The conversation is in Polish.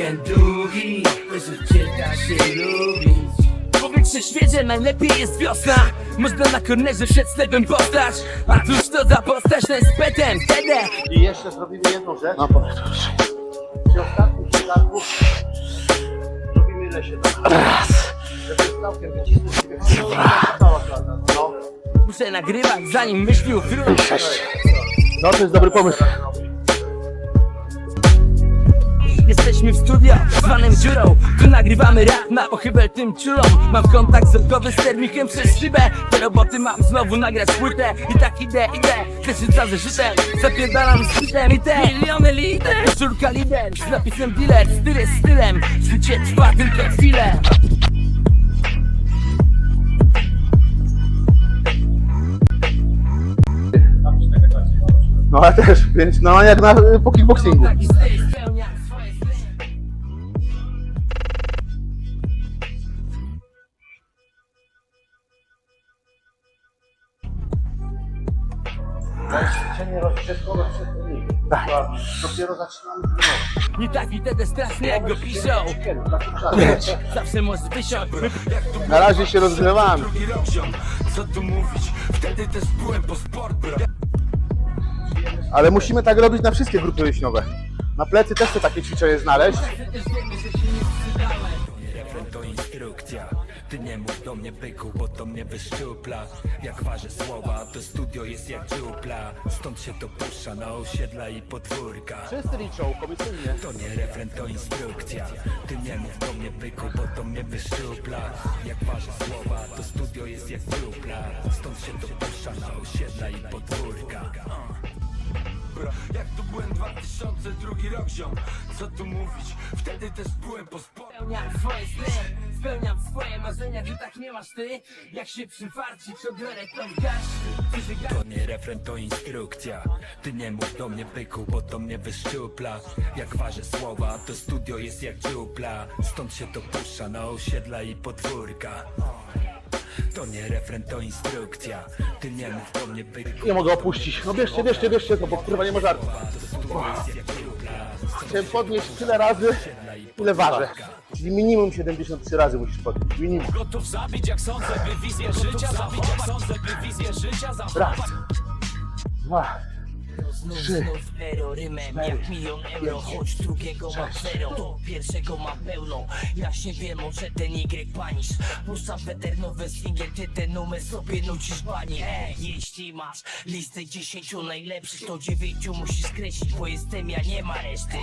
Weekend długi, życie da się lubić Powietrze świeże, najlepiej jest wiosna Można na kornerze przed sklepem postać A tuż to za postać ten z petem, wtedy I jeszcze zrobimy jedną rzecz. No powiedz Przy ostatnim przydatku zrobimy ile się da. Raz. Żeby stawkę wycisnąć sobie cała klasa. No. Muszę nagrywać zanim myśli ufrują no to jest dobry pomysł. Jesteśmy w studio, zwanym dziurą Tu nagrywamy rap na pochybel tym ciulom Mam kontakt wzrokowy z termikiem przez szybę. Te roboty mam znowu nagrać płytę. I tak idę, idę, zeszyca zeszytem. Zapierdalam z hitem i te miliony liter. Żurka lider, z napisem dealer Styl jest stylem, życie trwa tylko chwilę. No ale też, więc no jak na, po kickboxingu. Rozgrzewkowe przed. Tak. Dopiero zaczynamy trenować. Nie taki wtedy straszny jak go piszą. Zawsze możesz wysiąść Na razie się rozgrzewamy. Co tu mówić, wtedy też byłem po sport Ale musimy tak robić na wszystkie grupy leśniowe. Na plecy też chcę takie ćwiczenie znaleźć. To instrukcja Ty nie mów do mnie byku, bo to mnie wyszczupla. Jak ważę słowa, to studio jest jak dziupla. Stąd się to puszcza na osiedla i podwórka. Wszyscy liczą, komisyjnie. To nie refren, to instrukcja. Ty nie mów do mnie byku, bo to mnie wyszczupla. Jak ważę słowa, to studio jest jak dziupla. Stąd się to puszcza na osiedla i podwórka. Jak tu byłem 2002 rok ziom. Co tu mówić, wtedy też byłem po Spełniam swoje sny, spełniam swoje marzenia Ty tak nie masz ty, jak się przywarci Przebiorę to w garści Ty, że To nie refren, to instrukcja. Ty nie mów do mnie byku, bo to mnie wyszczupla. Jak ważę słowa, to studio jest jak dziupla. Stąd się to puszcza na osiedla i podwórka. To nie refren, to instrukcja. Ty nie mów do mnie byku Nie mogę opuścić. No bierzcie, bierzcie, bierzcie to, bo kurwa nie ma żartu. Chciałem podnieść tyle razy, ile ważę. Czyli minimum 73 razy musisz podnieść. Minimum. Gotów zabić jak sądzę, by wizję życia zabić jak sądzę, by wizję życia zachować Raz, dwa, trzy, Znów ero rymem jak milion euro Choć drugiego mam zero, to pierwszego mam pełno. Ja się wiem, może ten Y panisz. Puszczam weternowe singiel, ty ten numer sobie nucisz bani Ej, jeśli masz listę dziesięciu najlepszych To dziewięciu musisz skreślić, bo jestem ja, nie ma reszty